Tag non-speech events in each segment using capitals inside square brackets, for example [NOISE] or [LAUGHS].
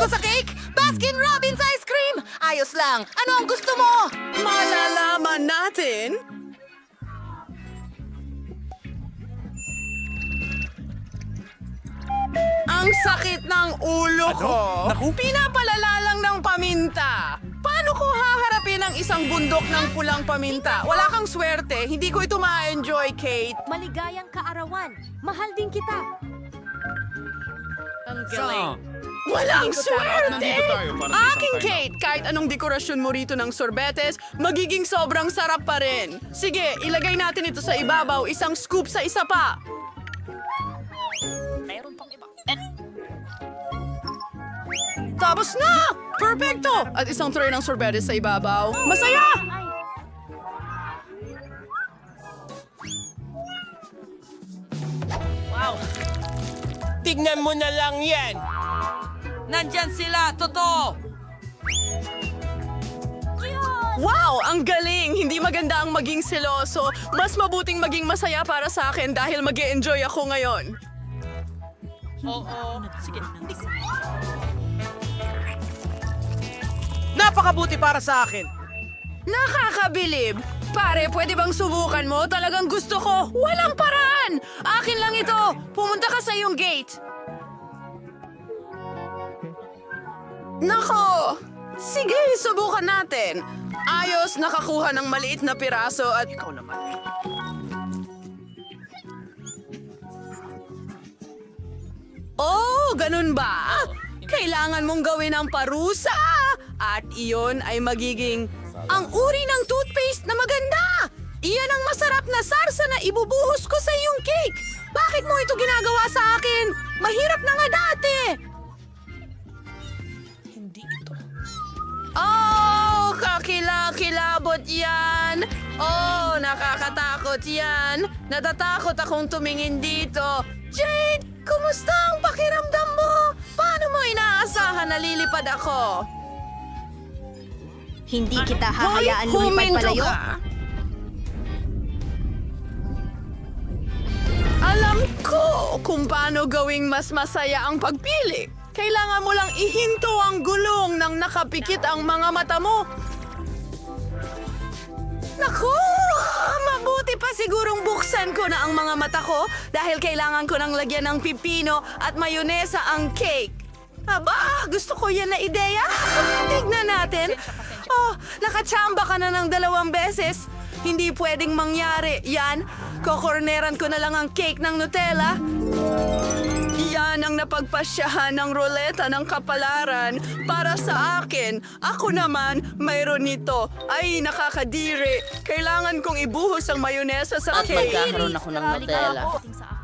ko sa cake? Baskin Robbins ice cream! Ayos lang. Ano ang gusto mo? Malalaman natin. Ang sakit ng ulo ko. Naku? Pinapalala lang ng paminta. Paano ko haharapin ang isang bundok ng pulang paminta? Wala kang swerte. Hindi ko ito ma-enjoy, Kate. Maligayang kaarawan. Mahal din kita. Ang Sa- Walang swerte! Aking. Kate, kahit anong dekorasyon mo rito ng sorbetes, magiging sobrang sarap pa rin. Sige, ilagay natin ito sa ibabaw, isang scoop sa isa pa. Mayroon pang iba. Tapos na! Perfecto! At isang tray ng sorbetes sa ibabaw. Masaya! Ay, Tignan mo na lang yan! Nandyan sila! Totoo! Wow! Ang galing! Hindi maganda ang maging seloso. Mas mabuting maging masaya para sa akin dahil mag enjoy ako ngayon. Napakabuti para sa akin! Nakakabilib! Pare, pwede bang subukan mo? Talagang gusto ko. Walang paraan! Akin lang ito. Pumunta ka sa iyong gate. Nako! Sige, subukan natin. Ayos, nakakuha ng maliit na piraso at... Ikaw naman. Oh, ganun ba? Kailangan mong gawin ang parusa. At iyon ay magiging ang uri ng toothpaste na maganda. Iyan ang masarap na sarsa na ibubuhos ko sa iyong cake. Bakit mo ito ginagawa sa akin? Mahirap na nga dati. Kakilakilabot yan. Oh, nakakatakot yan. Natatakot akong tumingin dito. Jade, kumusta ang pakiramdam mo? Paano mo inaasahan na lilipad ako? hindi kita hahayaan lumipad Huminto palayo. ka. Alam ko kung paano gawing mas masaya ang pagpili. Kailangan mo lang ihinto ang gulong nang nakapikit ang mga mata mo. Naku! Mabuti pa sigurong buksan ko na ang mga mata ko dahil kailangan ko nang lagyan ng pipino at mayonesa ang cake. Aba, gusto ko yan na ideya. Tignan natin. Oh, nakachamba ka na ng dalawang beses. Hindi pwedeng mangyari. Yan, kokorneran ko na lang ang cake ng Nutella. Yan ang napagpasyahan ng roleta ng kapalaran para sa akin. Ako naman, mayroon nito. Ay, nakakadiri. Kailangan kong ibuhos ang mayonesa sa At cake. magkakaroon ako ng Nutella.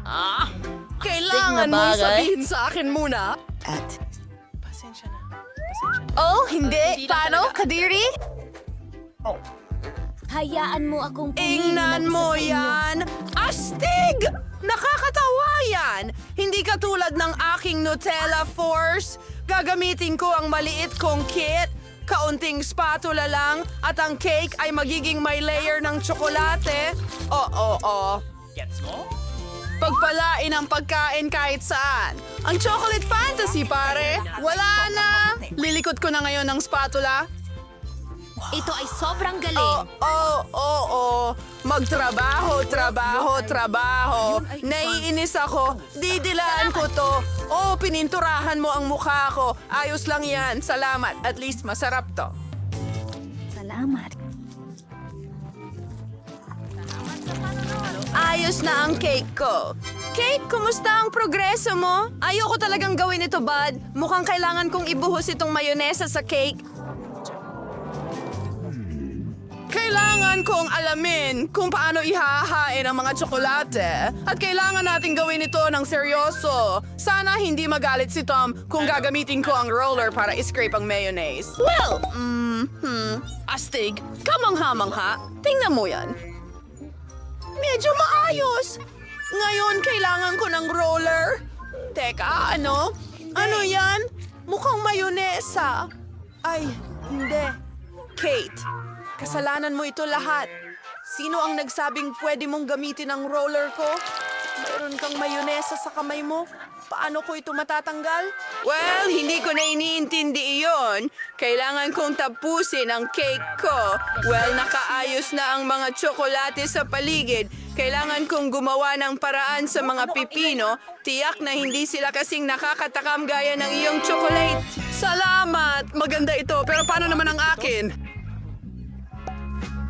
Ah! Kailangan na mong bagay. sabihin sa akin muna. At Oh, hindi. Paano, Kadiri? Hayaan mo akong pumili Ingnan ng isa mo sa inyo. yan! Astig! Nakakatawa yan! Hindi katulad ng aking Nutella Force. Gagamitin ko ang maliit kong kit, kaunting spatula lang, at ang cake ay magiging may layer ng tsokolate. Oo, oo, oo. Gets mo? Pagpalain ang pagkain kahit saan. Ang chocolate fantasy, pare. Wala na. Lilikot ko na ngayon ng spatula. Ito ay sobrang galing. Oo, oo, oo. Magtrabaho, trabaho, trabaho. Naiinis ako. Didilaan ko to. Oo, pininturahan mo ang mukha ko. Ayos lang yan. Salamat. At least masarap to. Salamat. Ayos na ang cake ko. Cake, kumusta ang progreso mo? Ayoko talagang gawin ito, bud. Mukhang kailangan kong ibuhos itong mayonesa sa cake. Kailangan kong alamin kung paano ihahain ang mga tsokolate. At kailangan natin gawin ito ng seryoso. Sana hindi magalit si Tom kung gagamitin ko ang roller para iscrape ang mayonnaise. Well, mm, hmm, astig, kamangha-mangha. Tingnan mo yan. Medyo maayos. Ngayon, kailangan ko ng roller. Teka, ano? Ano yan? Mukhang mayonesa. Ay, hindi. Kate, kasalanan mo ito lahat. Sino ang nagsabing pwede mong gamitin ang roller ko? Mayroon kang mayonesa sa kamay mo. Paano ko ito matatanggal? Well, hindi ko na iniintindi iyon. Kailangan kong tapusin ang cake ko. Well, nakaayos na ang mga tsokolate sa paligid. Kailangan kong gumawa ng paraan sa mga pipino. Tiyak na hindi sila kasing nakakatakam gaya ng iyong chocolate. Salamat! Maganda ito, pero paano naman ang akin?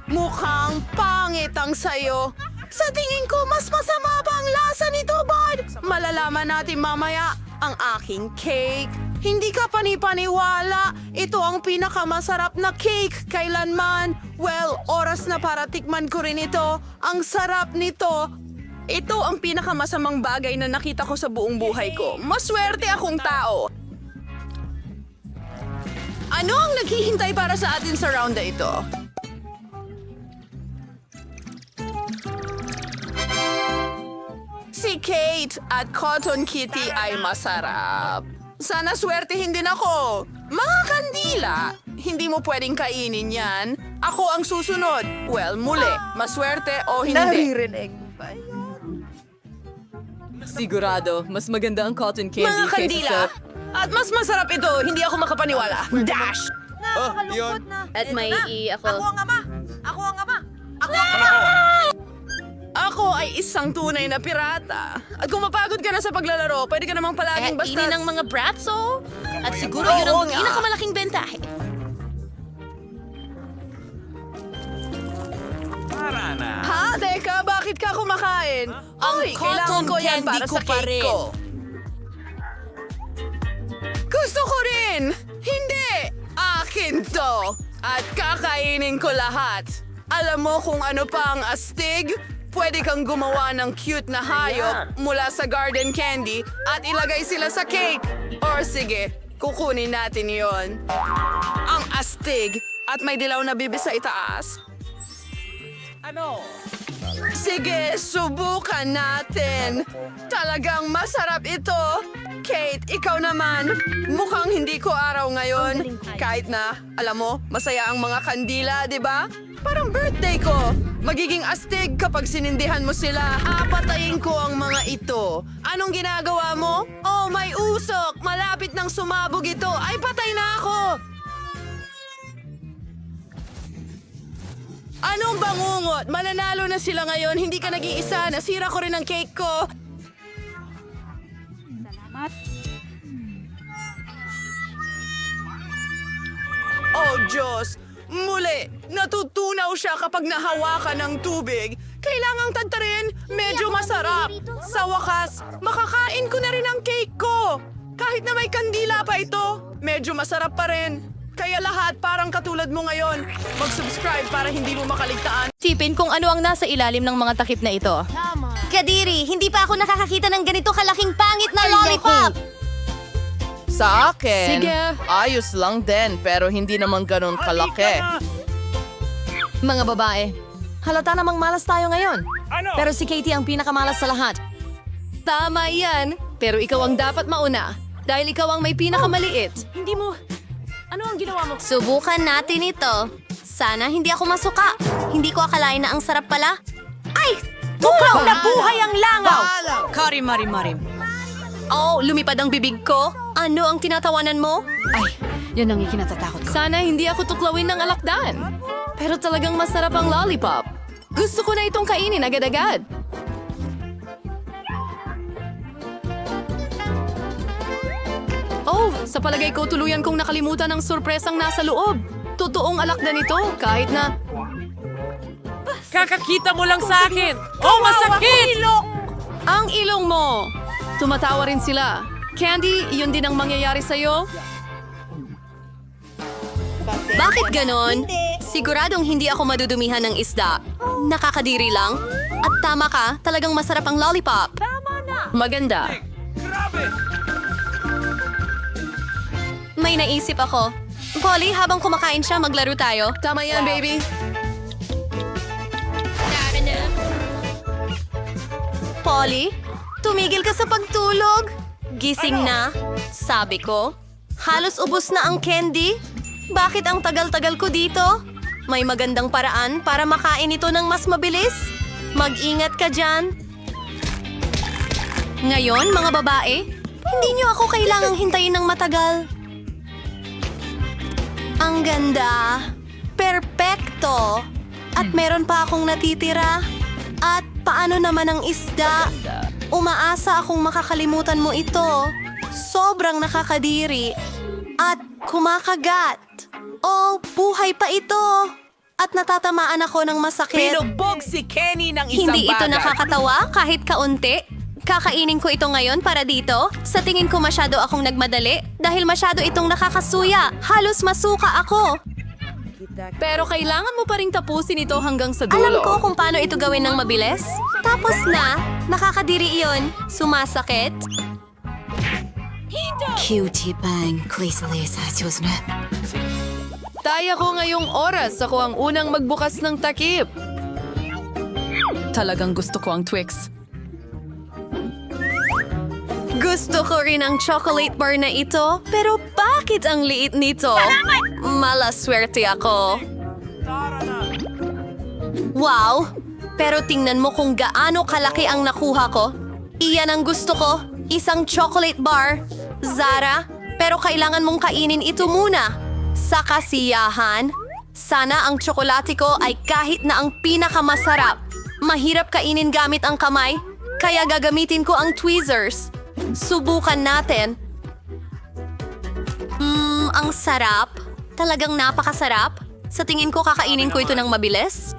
Mukhang pangit ang sayo. Sa tingin ko, mas masama pa ang lasa nito, Bud. Malalaman natin mamaya ang aking cake. Hindi ka panipaniwala. Ito ang pinakamasarap na cake kailanman. Well, oras na para tikman ko rin ito. Ang sarap nito. Ito ang pinakamasamang bagay na nakita ko sa buong buhay ko. Maswerte akong tao. Ano ang naghihintay para sa atin sa round na ito? Kate at Cotton Kitty ay masarap. Sana swertihin din ako. Mga kandila, hindi mo pwedeng kainin yan. Ako ang susunod. Well, muli, maswerte o hindi. Naririnig ba Sigurado, mas maganda ang cotton candy Mga kandila. sa... At mas masarap ito, hindi ako makapaniwala. Dash! Oh, yun. At may i ako. ang ama! Ako ang ama! Ako ay isang tunay na pirata. At kung mapagod ka na sa paglalaro, pwede ka namang palaging basta... Kainin ng mga bratso. At siguro yun Oo ang nga. pinakamalaking bentahe. Para na. Ha? Teka, bakit ka kumakain? Uy, kailangan ko yan para sa cake ko. Gusto ko rin! Hindi! Akin to! At kakainin ko lahat. Alam mo kung ano pa ang astig? Pwede kang gumawa ng cute na hayop mula sa garden candy at ilagay sila sa cake. Or sige, kukunin natin yon. Ang astig at may dilaw na bibis sa itaas. Ano? Sige, subukan natin. Talagang masarap ito. Kate, ikaw naman. Mukhang hindi ko araw ngayon. Kahit na, alam mo, masaya ang mga kandila, di ba? Parang birthday ko. Magiging astig kapag sinindihan mo sila. Apatayin ko ang mga ito. Anong ginagawa mo? Oh, may usok. Malapit nang sumabog ito. Ay, patay na ako. Anong bangungot? Mananalo na sila ngayon. Hindi ka nag-iisa. Nasira ko rin ang cake ko. Oh, Diyos! Muli, natutunaw siya kapag nahawakan ng tubig. Kailangang tagtarin, medyo masarap. Sa wakas, makakain ko na rin ang cake ko. Kahit na may kandila pa ito, medyo masarap pa rin. Kaya lahat parang katulad mo ngayon. Mag-subscribe para hindi mo makaligtaan. Tipin kung ano ang nasa ilalim ng mga takip na ito. Kadiri, hindi pa ako nakakakita ng ganito kalaking pangit na lollipop! Sa akin, Sige. ayos lang din, pero hindi naman ganun kalaki. Mga babae, halata namang malas tayo ngayon. Ano? Pero si Katie ang pinakamalas sa lahat. Tama yan, pero ikaw ang dapat mauna. Dahil ikaw ang may pinakamaliit. Hindi mo... Ano ang ginawa mo? Subukan natin ito. Sana hindi ako masuka. Hindi ko akalain na ang sarap pala. Ay! Tuklaw na buhay ang langaw! Kari mari marim. Oh, lumipad ang bibig ko. Ano ang tinatawanan mo? Ay, yun ang ikinatatakot ko. Sana hindi ako tuklawin ng alakdan. Pero talagang masarap ang lollipop. Gusto ko na itong kainin agad-agad. Oh, sa palagay ko tuluyan kong nakalimutan ang sorpresang nasa loob. Totoong alakdan ito, kahit na... Kakakita mo lang sa akin! Oh, masakit! Ang ilong mo! Tumatawa rin sila. Candy, yun din ang mangyayari sa'yo? Bakit ganon? Siguradong hindi ako madudumihan ng isda. Nakakadiri lang. At tama ka, talagang masarap ang lollipop. Maganda. May naisip ako. Polly, habang kumakain siya, maglaro tayo. Tama yan, baby. Polly, tumigil ka sa pagtulog. Gising na, sabi ko. Halos ubos na ang candy. Bakit ang tagal-tagal ko dito? May magandang paraan para makain ito ng mas mabilis. Mag-ingat ka dyan. Ngayon, mga babae, Hindi niyo ako kailangang hintayin ng matagal. Ang ganda. Perpekto. At meron pa akong natitira. At paano naman ang isda? Umaasa akong makakalimutan mo ito. Sobrang nakakadiri. At kumakagat. Oh, buhay pa ito. At natatamaan ako ng masakit. Pinubog si Kenny ng isang Hindi ito bagay. nakakatawa kahit kaunti. Kakainin ko ito ngayon para dito. Sa tingin ko masyado akong nagmadali dahil masyado itong nakakasuya. Halos masuka ako. Pero kailangan mo pa ring tapusin ito hanggang sa dulo. Alam ko kung paano ito gawin ng mabilis. Tapos na, nakakadiri iyon. Sumasakit. Taya ko ngayong oras. Ako ang unang magbukas ng takip. Talagang gusto ko ang Twix. Gusto ko rin ang chocolate bar na ito, pero bakit ang liit nito? Malaswerte ako. Wow! Pero tingnan mo kung gaano kalaki ang nakuha ko. Iyan ang gusto ko. Isang chocolate bar. Zara, pero kailangan mong kainin ito muna. Sa kasiyahan, sana ang tsokolate ko ay kahit na ang pinakamasarap. Mahirap kainin gamit ang kamay, kaya gagamitin ko ang tweezers. Subukan natin. Mmm, ang sarap. Talagang napakasarap. Sa tingin ko kakainin ko ito ng mabilis.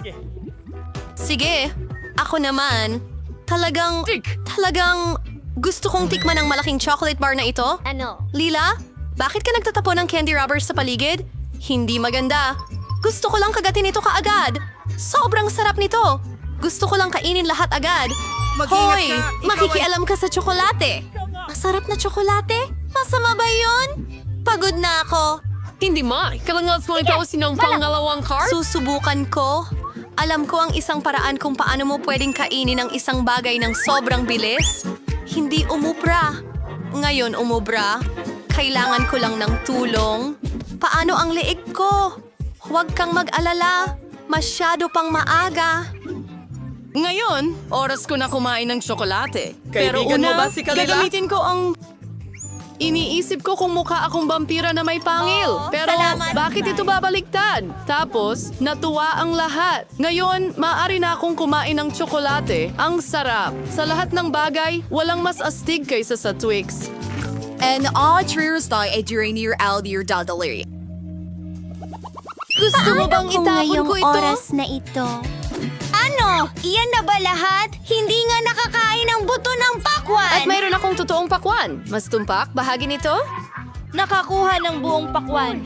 Sige, ako naman. Talagang, talagang gusto kong tikman ang malaking chocolate bar na ito. Ano? Lila, bakit ka nagtatapon ng candy rubbers sa paligid? Hindi maganda. Gusto ko lang kagatin ito kaagad. Sobrang sarap nito. Gusto ko lang kainin lahat agad. Hoy, makikialam ka sa tsokolate. Masarap na tsokolate? Masama ba yun? Pagod na ako. Hindi ma. Kailangan mo ito sinong pangalawang card? Susubukan ko. Alam ko ang isang paraan kung paano mo pwedeng kainin ang isang bagay ng sobrang bilis. Hindi umubra. Ngayon umubra. Kailangan ko lang ng tulong. Paano ang leeg ko? Huwag kang mag-alala. Masyado pang maaga. Ngayon, oras ko na kumain ng tsokolate. Pero Kaibigan mo una, ba si Kalila? gagamitin ko ang... Iniisip ko kung mukha akong vampira na may pangil. Oo, Pero salamat. bakit ito babaliktad? Tapos, natuwa ang lahat. Ngayon, maaari na akong kumain ng tsokolate. Ang sarap. Sa lahat ng bagay, walang mas astig kaysa sa Twix. En atriers tayo ay during your aldir dadaliri. Gusto mo bang itapon ko ito? na ito? Ano? Iyan na ba lahat? Hindi nga nakakain ang buto ng pakwan! At mayroon akong totoong pakwan. Mas tumpak, bahagi nito? Nakakuha ng buong pakwan.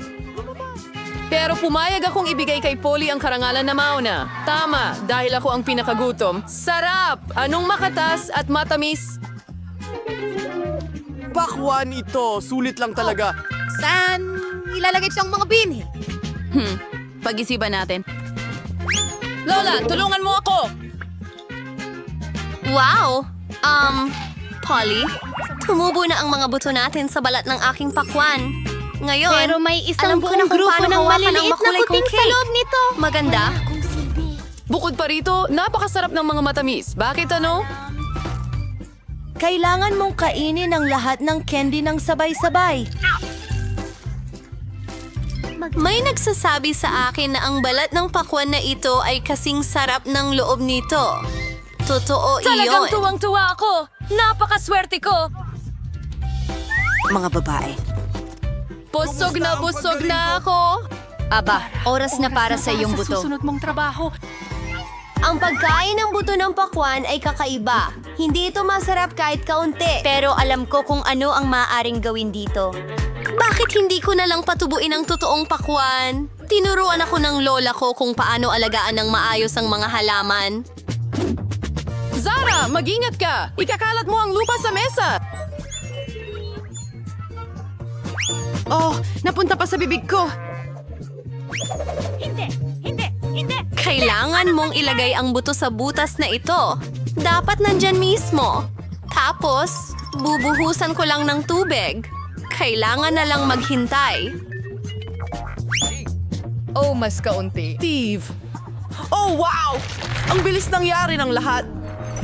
Pero pumayag akong ibigay kay Polly ang karangalan na mauna. Tama, dahil ako ang pinakagutom. Sarap! Anong makatas at matamis? Pakwan ito. Sulit lang talaga. Saan ilalagay siyang mga binhi? Hmm, pag-isipan natin. Lola, tulungan mo ako! Wow! Um, Polly, tumubo na ang mga buto natin sa balat ng aking pakwan. Ngayon, Pero may isang alam ko na kung grupo paano ng hawakan ang makulay kong kuting sa cake. loob nito. Maganda. Bukod pa rito, napakasarap ng mga matamis. Bakit ano? Kailangan mong kainin ang lahat ng candy ng sabay-sabay. May nagsasabi sa akin na ang balat ng pakwan na ito ay kasing sarap ng loob nito. Totoo Talagang iyon. tuwang-tuwa ako. Napakaswerte ko. Mga babae. Busog na busog na ako! Aba, oras na para sa iyong buto. Ang pagkain ng buto ng pakwan ay kakaiba. Hindi ito masarap kahit kaunti. Pero alam ko kung ano ang maaaring gawin dito. Bakit hindi ko na lang patubuin ang totoong pakwan? Tinuruan ako ng lola ko kung paano alagaan ng maayos ang mga halaman. Zara, mag-ingat ka! Ikakalat mo ang lupa sa mesa! Oh, napunta pa sa bibig ko. Kailangan mong ilagay ang buto sa butas na ito. Dapat nandyan mismo. Tapos, bubuhusan ko lang ng tubig. Kailangan na lang maghintay. Oh, mas kaunti. Steve! Oh, wow! Ang bilis nangyari ng lahat.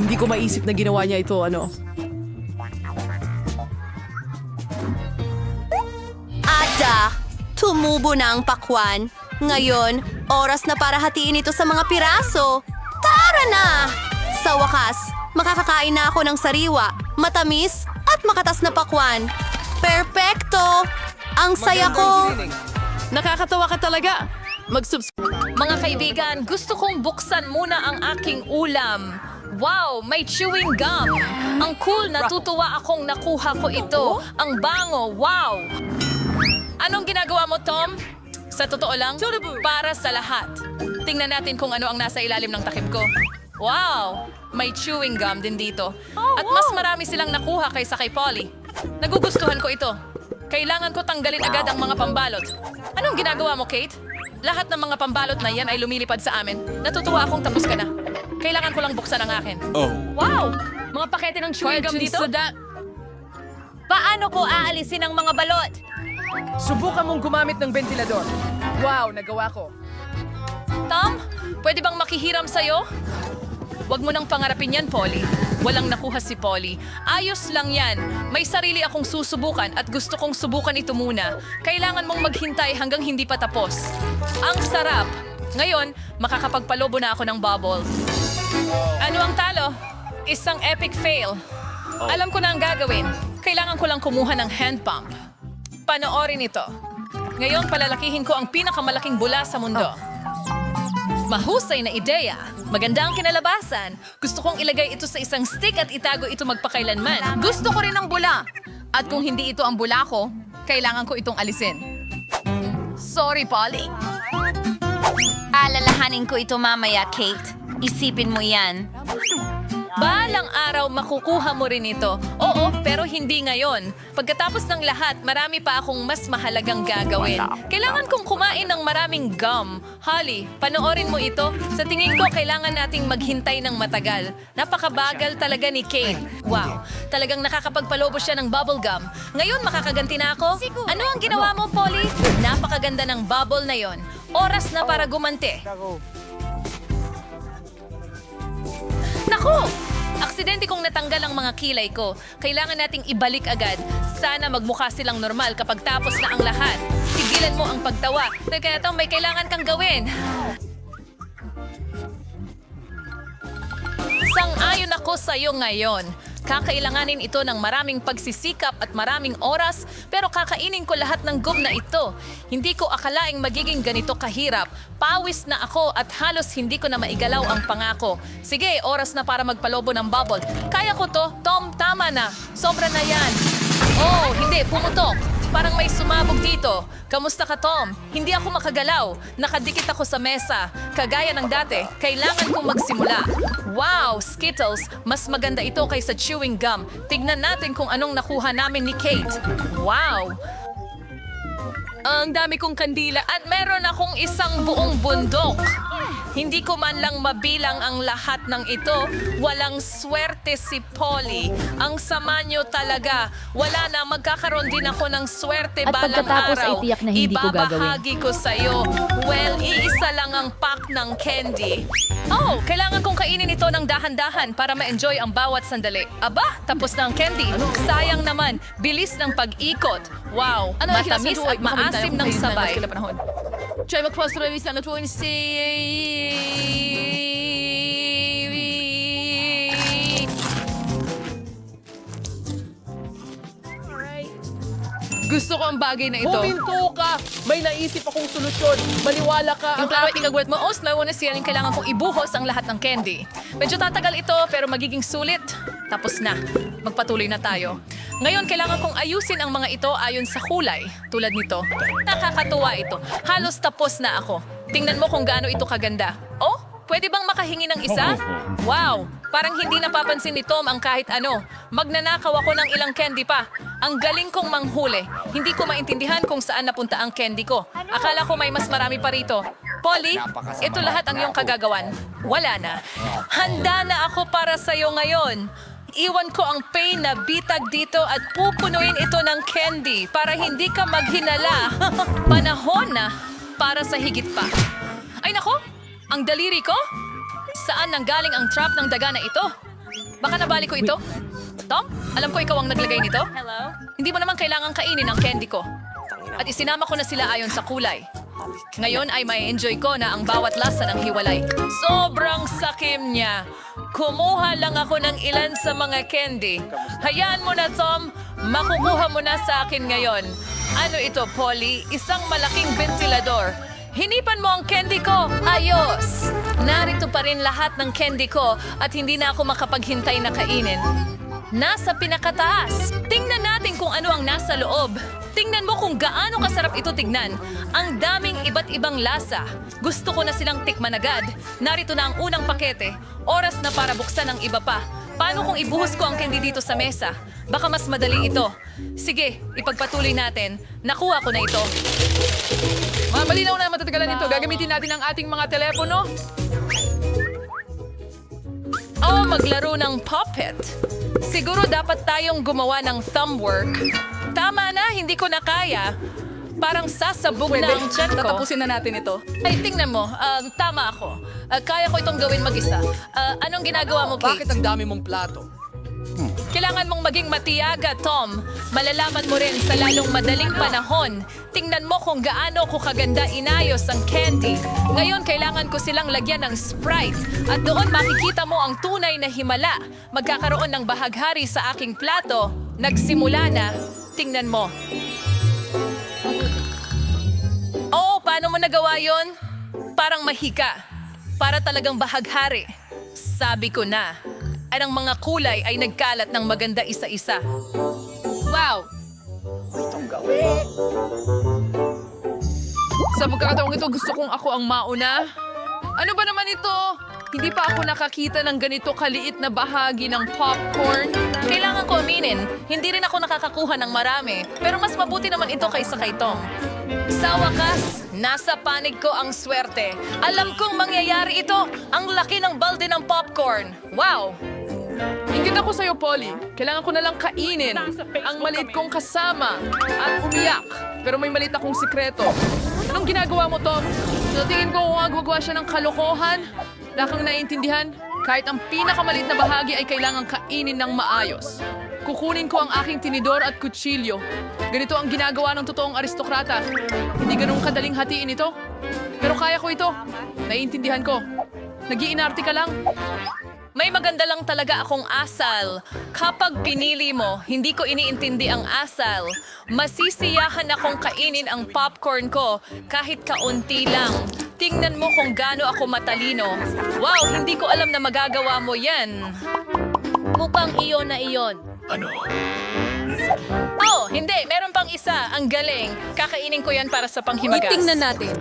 Hindi ko maisip na ginawa niya ito, ano. Ada, tumubo na ang pakwan. Ngayon, oras na para hatiin ito sa mga piraso. Tara na! Sa wakas, makakakain na ako ng sariwa, matamis at makatas na pakwan. Perpekto! Ang saya ko! Nakakatawa ka talaga. Mag-subscribe. Mga kaibigan, gusto kong buksan muna ang aking ulam. Wow, may chewing gum. Ang cool, natutuwa akong nakuha ko ito. Ang bango, wow. Anong ginagawa mo, Tom? Sa totoo lang, para sa lahat. Tingnan natin kung ano ang nasa ilalim ng takip ko. Wow, may chewing gum din dito. At mas marami silang nakuha kaysa kay Polly. Nagugustuhan ko ito. Kailangan ko tanggalin agad ang mga pambalot. Anong ginagawa mo, Kate? Lahat ng mga pambalot na yan ay lumilipad sa amin. Natutuwa akong tapos ka na. Kailangan ko lang buksan ang akin. Oh. Wow! Mga pakete ng chewing gum dito? Paano ko aalisin ang mga balot? Subukan mong gumamit ng ventilador. Wow, nagawa ko. Tom, pwede bang makihiram sa'yo? Huwag mo nang pangarapin yan, Polly. Walang nakuha si Polly. Ayos lang yan. May sarili akong susubukan at gusto kong subukan ito muna. Kailangan mong maghintay hanggang hindi pa tapos. Ang sarap! Ngayon, makakapagpalobo na ako ng bubble. Ano ang talo? Isang epic fail. Alam ko na ang gagawin. Kailangan ko lang kumuha ng hand pump. Panoorin ito. Ngayon, palalakihin ko ang pinakamalaking bula sa mundo. Mahusay na ideya. Maganda ang kinalabasan. Gusto kong ilagay ito sa isang stick at itago ito magpakailanman. Gusto ko rin ng bula. At kung hindi ito ang bula ko, kailangan ko itong alisin. Sorry, Polly. Alalahanin ko ito mamaya, Kate. Isipin mo yan. Balang araw makukuha mo rin ito. Oo, pero hindi ngayon. Pagkatapos ng lahat, marami pa akong mas mahalagang gagawin. Kailangan kong kumain ng maraming gum. Holly, panoorin mo ito. Sa tingin ko, kailangan nating maghintay ng matagal. Napakabagal talaga ni Kate. Wow, talagang nakakapagpalobo siya ng bubble gum. Ngayon, makakaganti na ako. Ano ang ginawa mo, Polly? Napakaganda ng bubble na yon. Oras na para gumanti. Naku! Aksidente kong natanggal ang mga kilay ko. Kailangan nating ibalik agad. Sana magmukha silang normal kapag tapos na ang lahat. Tigilan mo ang pagtawa. Teka na may kailangan kang gawin. Sang-ayon ako sa iyo ngayon. Kakailanganin ito ng maraming pagsisikap at maraming oras, pero kakainin ko lahat ng gum na ito. Hindi ko akalaing magiging ganito kahirap. Pawis na ako at halos hindi ko na maigalaw ang pangako. Sige, oras na para magpalobo ng bubble. Kaya ko to. Tom, tama na. Sobra na yan. Oh, hindi, pumutok. Parang may sumabog dito. Kamusta ka, Tom? Hindi ako makagalaw. Nakadikit ako sa mesa. Kagaya ng dati, kailangan kong magsimula. Wow, Skittles! Mas maganda ito kaysa chewing gum. Tignan natin kung anong nakuha namin ni Kate. Wow! Ang dami kong kandila at meron akong isang buong bundok. Hindi ko man lang mabilang ang lahat ng ito. Walang swerte si Polly. Ang sama niyo talaga. Wala na, magkakaroon din ako ng swerte At balang pagkatapos ay araw. tiyak na hindi ko gagawin. Ibabahagi ko sa'yo. Well, iisa lang ang pack ng candy. Oh, kailangan kong kainin ito ng dahan-dahan para ma-enjoy ang bawat sandali. Aba, tapos na ang candy. Sayang naman, bilis ng pag-ikot. Wow, Ano matamis at maasim ng sabay. Try magpostro na na tuwing si... Gusto ko ang bagay na ito. Huminto ka! May naisip akong solusyon. Maniwala ka. Yung ang klaro ating- ikagwet mo, os, nauna siya yung kailangan kong ibuhos ang lahat ng candy. Medyo tatagal ito, pero magiging sulit. Tapos na. Magpatuloy na tayo. Ngayon, kailangan kong ayusin ang mga ito ayon sa kulay. Tulad nito. Nakakatuwa ito. Halos tapos na ako. Tingnan mo kung gaano ito kaganda. Oh, pwede bang makahingi ng isa? Wow! Parang hindi napapansin ni Tom ang kahit ano. Magnanakaw ako ng ilang candy pa. Ang galing kong manghuli. Hindi ko maintindihan kung saan napunta ang candy ko. Akala ko may mas marami pa rito. Polly, ito lahat ang iyong kagagawan. Wala na. Handa na ako para sa'yo ngayon. Iwan ko ang pain na bitag dito at pupunuin ito ng candy para hindi ka maghinala. [LAUGHS] Panahon na para sa higit pa. Ay nako, ang daliri ko? Saan nanggaling ang trap ng daga na ito? Baka nabali ko ito? Tom, alam ko ikaw ang naglagay nito? Hello? Hindi mo naman kailangang kainin ang candy ko. at isinama ko na sila ayon sa kulay. Ngayon ay may enjoy ko na ang bawat lasa ng hiwalay. Sobrang sakim niya. Kumuha lang ako ng ilan sa mga candy. Hayaan mo na, Tom. Makukuha mo na sa akin ngayon. Ano ito, Polly? Isang malaking ventilador. Hinipan mo ang candy ko. Ayos! Narito pa rin lahat ng candy ko at hindi na ako makapaghintay na kainin. Nasa pinakataas. Tingnan natin kung ano ang nasa loob. Tingnan mo kung gaano kasarap ito tignan. Ang daming iba't ibang lasa. Gusto ko na silang tikman agad. Narito na ang unang pakete. Oras na para buksan ang iba pa. Paano kung ibuhos ko ang candy dito sa mesa? Baka mas madali ito. Sige, ipagpatuloy natin. Nakuha ko na ito. Mga malinaw na matatagalan ito. Gagamitin natin ang ating mga telepono. Oh, maglaro ng puppet. Siguro dapat tayong gumawa ng thumb work. Tama na, hindi ko na kaya. Parang sasabog na ang tiyan ko. Tatapusin na natin ito. Ay, tingnan mo. Um, tama ako. Ah, kaya ko itong gawin mag-isa. Ah, anong ginagawa mo, Kate? ang dami mong plato? Kailangan mong maging matiyaga, Tom. Malalaman mo rin sa lalong madaling panahon. Tingnan mo kung gaano ko kaganda inayos ang candy. Ngayon, kailangan ko silang lagyan ng Sprite. At doon makikita mo ang tunay na himala. Magkakaroon ng bahaghari sa aking plato. Nagsimula na. Tingnan mo. Nagawa yon? Parang mahika. Para talagang bahaghari. Sabi ko na. At ang mga kulay ay nagkalat ng maganda isa-isa. Wow! Sa pagkakataong ito, gusto kong ako ang mauna. Ano ba naman ito? Hindi pa ako nakakita ng ganito kaliit na bahagi ng popcorn. Kailangan ko aminin, hindi rin ako nakakakuha ng marami. Pero mas mabuti naman ito kaysa kay Tom. Sa wakas, nasa panig ko ang swerte. Alam kong mangyayari ito. Ang laki ng balde ng popcorn. Wow! Ingit ako sa'yo, Polly. Kailangan ko na lang kainin ang maliit kong kasama at umiyak. Pero may maliit akong sikreto. Anong ginagawa mo, Tom? Sa tingin ko kung gumagawa siya ng kalokohan, wala naiintindihan. Kahit ang pinakamaliit na bahagi ay kailangan kainin ng maayos. Kukunin ko ang aking tinidor at kutsilyo. Ganito ang ginagawa ng totoong aristokrata. Hindi ganun kadaling hatiin ito. Pero kaya ko ito. Naiintindihan ko. Nagiinarte ka lang. May maganda lang talaga akong asal. Kapag pinili mo, hindi ko iniintindi ang asal. Masisiyahan akong kainin ang popcorn ko kahit kaunti lang. Tingnan mo kung gaano ako matalino. Wow, hindi ko alam na magagawa mo yan. Mukhang iyon na iyon. Ano? Oh, hindi. Meron pang isa. Ang galing. Kakainin ko yan para sa panghimagas. Tingnan natin.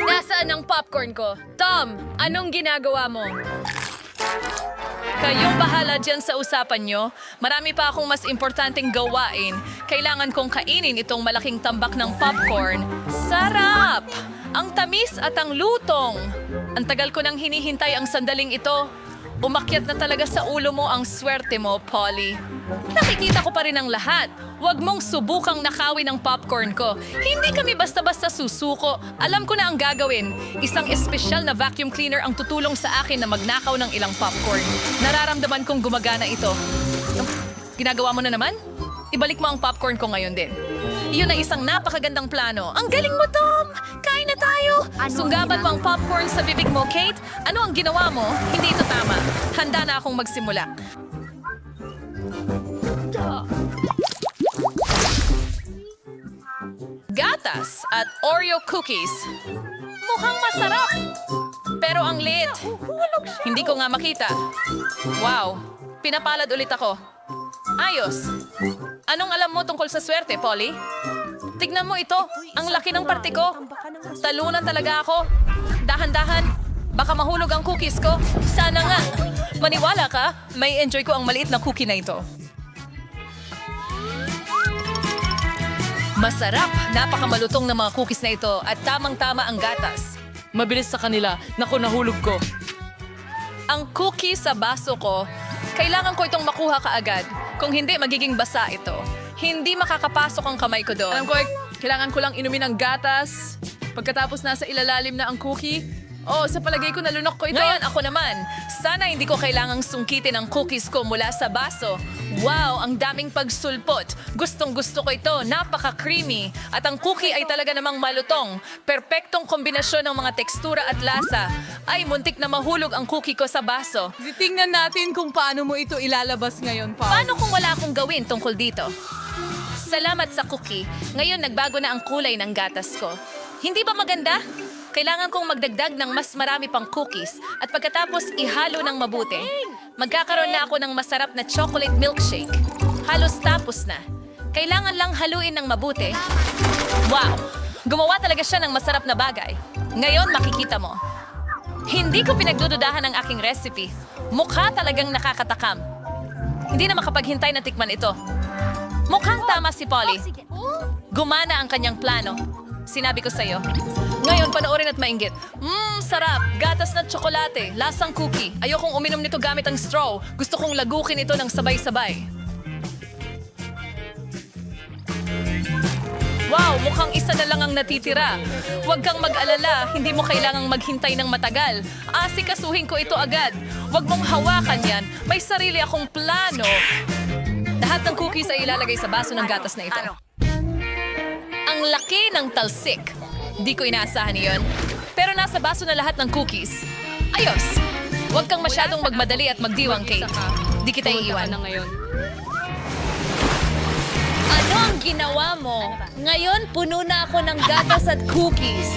Nasaan ang popcorn ko? Tom, anong ginagawa mo? Kayong bahala dyan sa usapan nyo. Marami pa akong mas importanteng gawain. Kailangan kong kainin itong malaking tambak ng popcorn. Sarap! Ang tamis at ang lutong. Ang tagal ko nang hinihintay ang sandaling ito. Umakyat na talaga sa ulo mo ang swerte mo, Polly. Nakikita ko pa rin ang lahat. Huwag mong subukang nakawin ang popcorn ko. Hindi kami basta-basta susuko. Alam ko na ang gagawin. Isang espesyal na vacuum cleaner ang tutulong sa akin na magnakaw ng ilang popcorn. Nararamdaman kong gumagana ito. Ginagawa mo na naman? Ibalik mo ang popcorn ko ngayon din. Iyon ay isang napakagandang plano. Ang galing mo, Tom! Kain na tayo! Sunggaban mo ang popcorn sa bibig mo, Kate. Ano ang ginawa mo? Hindi ito tama. Handa na akong magsimula. Gatas at Oreo cookies. Mukhang masarap. Pero ang liit. Hindi ko nga makita. Wow. Pinapalad ulit ako. Ayos. Anong alam mo tungkol sa swerte, Polly? Tignan mo ito. Ang laki ng parte ko. Talunan talaga ako. Dahan-dahan. Baka mahulog ang cookies ko. Sana nga. Maniwala ka, may enjoy ko ang maliit na cookie na ito. Masarap! Napakamalutong ng mga cookies na ito at tamang-tama ang gatas. Mabilis sa kanila. Naku, nahulog ko. Ang cookie sa baso ko, kailangan ko itong makuha kaagad. Kung hindi, magiging basa ito. Hindi makakapasok ang kamay ko doon. Alam ko, eh, kailangan ko lang inumin ng gatas. Pagkatapos nasa ilalalim na ang cookie, Oh, sa palagay ko nalunok ko ito. Ngayon ako naman, sana hindi ko kailangang sungkitin ang cookies ko mula sa baso. Wow, ang daming pagsulpot. Gustong gusto ko ito, napaka-creamy. At ang cookie ay talaga namang malutong. Perpektong kombinasyon ng mga tekstura at lasa. Ay, muntik na mahulog ang cookie ko sa baso. Tingnan natin kung paano mo ito ilalabas ngayon, Paul. Paano kung wala akong gawin tungkol dito? Salamat sa cookie. Ngayon nagbago na ang kulay ng gatas ko. Hindi ba maganda? Kailangan kong magdagdag ng mas marami pang cookies at pagkatapos ihalo ng mabuti. Magkakaroon na ako ng masarap na chocolate milkshake. Halos tapos na. Kailangan lang haluin ng mabuti. Wow! Gumawa talaga siya ng masarap na bagay. Ngayon makikita mo. Hindi ko pinagdududahan ang aking recipe. Mukha talagang nakakatakam. Hindi na makapaghintay na tikman ito. Mukhang tama si Polly. Gumana ang kanyang plano. Sinabi ko sa'yo. Ngayon, panoorin at mainggit. Mmm, sarap. Gatas na tsokolate. Lasang cookie. Ayokong uminom nito gamit ang straw. Gusto kong lagukin ito ng sabay-sabay. Wow, mukhang isa na lang ang natitira. Huwag kang mag-alala, hindi mo kailangang maghintay ng matagal. Asikasuhin ko ito agad. Huwag mong hawakan yan. May sarili akong plano. Lahat ng cookies ay ilalagay sa baso ng gatas na ito. Ang laki ng talsik. Di ko inaasahan iyon. Pero nasa baso na lahat ng cookies. Ayos! Huwag kang masyadong magmadali at magdiwang, Kate. Di kita iiwan. ngayon. Ano ang ginawa mo? Ngayon, puno na ako ng gatas at cookies.